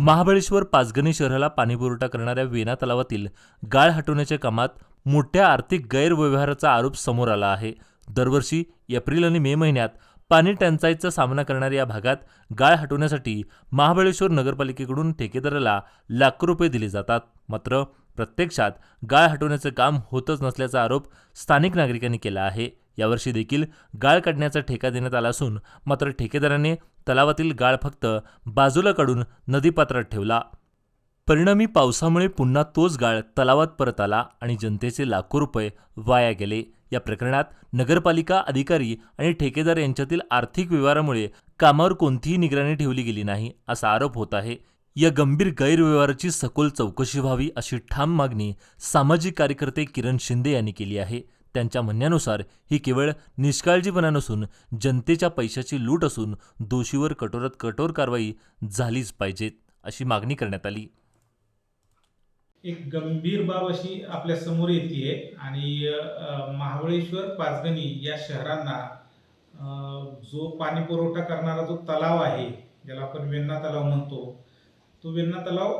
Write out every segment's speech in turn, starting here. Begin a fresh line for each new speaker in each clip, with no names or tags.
महाबळेश्वर पाचगणी शहराला पाणीपुरवठा करणाऱ्या वेना तलावातील गाळ हटवण्याच्या कामात मोठ्या आर्थिक गैरव्यवहाराचा आरोप समोर आला आहे. दरवर्षी एप्रिल आणि मे महिन्यात पाणी टंचाईचा सामना करणाऱ्या या भागात गाळ हटवण्यासाठी महाबळेश्वर नगरपालिकेकडून ठेकेदाराला लाखो रुपये दिले जातात. मात्र प्रत्यक्षात गाळ हटवण्याचं काम होतच नसल्याचा आरोप स्थानिक नागरिकांनी केला आहे. यावर्षी देखील गाळ काढण्याचा ठेका देण्यात आला असून मात्र ठेकेदाराने तलावातील गाळ फक्त बाजूला काढून नदीपात्रात ठेवला. परिणामी पावसामुळे पुन्हा तोच गाळ तलावात परत आला आणि जनतेचे लाखो रुपये वाया गेले. या प्रकरणात नगरपालिका अधिकारी आणि ठेकेदार यांच्यातील आर्थिक व्यवहारामुळे कामावर कोणतीही निगराणी ठेवली गेली नाही असा आरोप होत आहे. या गंभीर गैरव्यवहाराची सखोल चौकशी व्हावी अशी ठाम मागणी सामाजिक कार्यकर्ते किरण शिंदे यांनी केली आहे. त्यांच्या म्हणण्यानुसार ही केवळ निष्काळजीपणा नसून जनतेच्या पैशाची लूट असून दोषीवर कठोरात कठोर कारवाई झालीच पाहिजेत अशी मागणी करण्यात आली.
एक गंभीर बाब अशी आपल्यासमोर येते आणि महाबळेश्वर पाचगणी या शहरांना जो पाणी पुरवठा करणारा जो तलाव आहे ज्याला आपण वेण्णा तलाव म्हणतो तो वेण्णा तलाव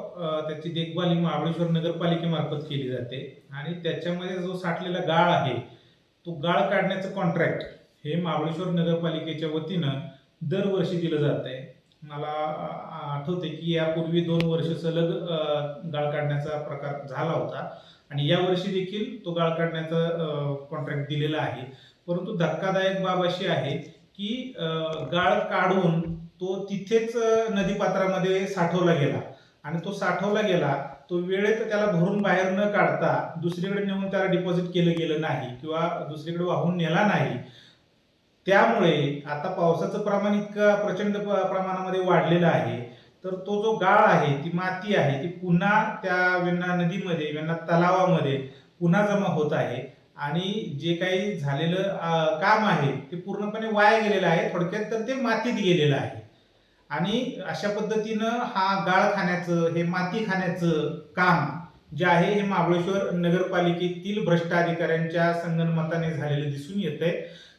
त्याची देखभाल ही महाबळेश्वर नगरपालिकेमार्फत केली जाते. आणि त्याच्यामध्ये जो साठलेला गाळ आहे तो गाळ काढण्याचं कॉन्ट्रॅक्ट हे महाबळेश्वर नगरपालिकेच्या वतीनं दरवर्षी दिलं जात आहे मला आठवते की यापूर्वी दोन वर्ष सलग गाळ काढण्याचा प्रकार झाला होता. आणि यावर्षी देखील तो गाळ काढण्याचा कॉन्ट्रॅक्ट दिलेला आहे. परंतु धक्कादायक बाब अशी आहे की गाळ काढून तो तिथेच नदीपात्रामध्ये साठवला गेला. आणि तो साठवला गेला तो वेळेत त्याला भरून बाहेर न काढता दुसरीकडे नेऊन त्याला डिपॉझिट केलं गेलं नाही किंवा दुसरीकडे वाहून नेला नाही. त्यामुळे आता पावसाचं प्रमाण इतकं प्रचंड प- प्रमाणामध्ये वाढलेलं आहे. तर तो जो गाळ आहे ती माती आहे ती पुन्हा त्या वेण्णा नदीमध्ये वेण्णा तलावामध्ये पुन्हा जमा होत आहे. आणि जे काही झालेलं काम आहे ते पूर्णपणे वाया गेलेलं आहे. थोडक्यात तर ते मातीत गेलेलं आहे. आणि अशा पद्धतीनं हा गाळ खाण्याचं हे माती खाण्याचं काम जे आहे हे महाबळेश्वर नगरपालिकेतील भ्रष्ट अधिकाऱ्यांच्या संगनमताने झालेलं दिसून येत आहे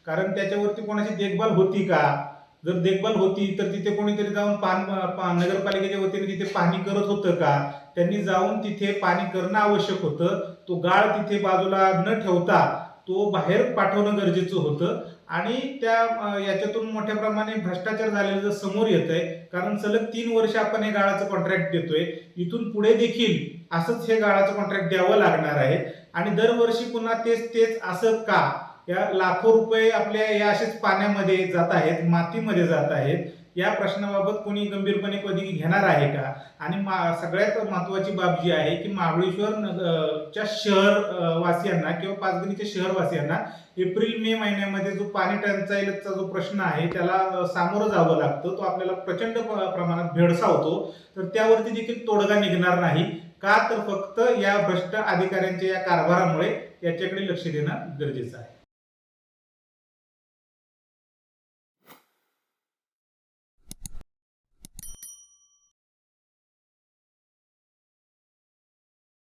कारण त्याच्यावरती कोणाची देखभाल होती का? जर देखभाल होती तर तिथे कोणीतरी जाऊन पान नगरपालिकेच्या वतीने तिथे पाहणी करत होतं का? त्यांनी जाऊन तिथे पाणी करणं आवश्यक होतं. तो गाळ तिथे बाजूला न ठेवता तो बाहेर पाठवणं गरजेचं होतं. आणि त्या याच्यातून मोठ्या प्रमाणे भ्रष्टाचार झालेलं जर समोर येत आहे कारण सलग तीन वर्ष आपण हे गाळाचं कॉन्ट्रॅक्ट देतोय इथून पुढे देखील असंच हे गाळाचं कॉन्ट्रॅक्ट द्यावं लागणार आहे. आणि दरवर्षी पुन्हा तेच तेच असं का? या लाखो रुपये आपल्या या असेच पाण्यामध्ये जात आहेत मातीमध्ये जात आहेत. या प्रश्नाबाबत कोणी गंभीरपणे कधी घेणार आहे का? आणि मा सगळ्यात महत्वाची बाब जी आहे की महाबळेश्वर च्या शहर वासियांना किंवा पाचगणीच्या शहरवासियांना एप्रिल मे महिन्यामध्ये जो पाणी टंचाईचा जो प्रश्न आहे त्याला सामोरं जावं लागतं. तो आपल्याला प्रचंड प्रमाणात भेडसावतो तर त्यावरती देखील तोडगा निघणार नाही. का तर फक्त या भ्रष्ट अधिकाऱ्यांच्या या कारभारामुळे याच्याकडे लक्ष देणं गरजेचं आहे.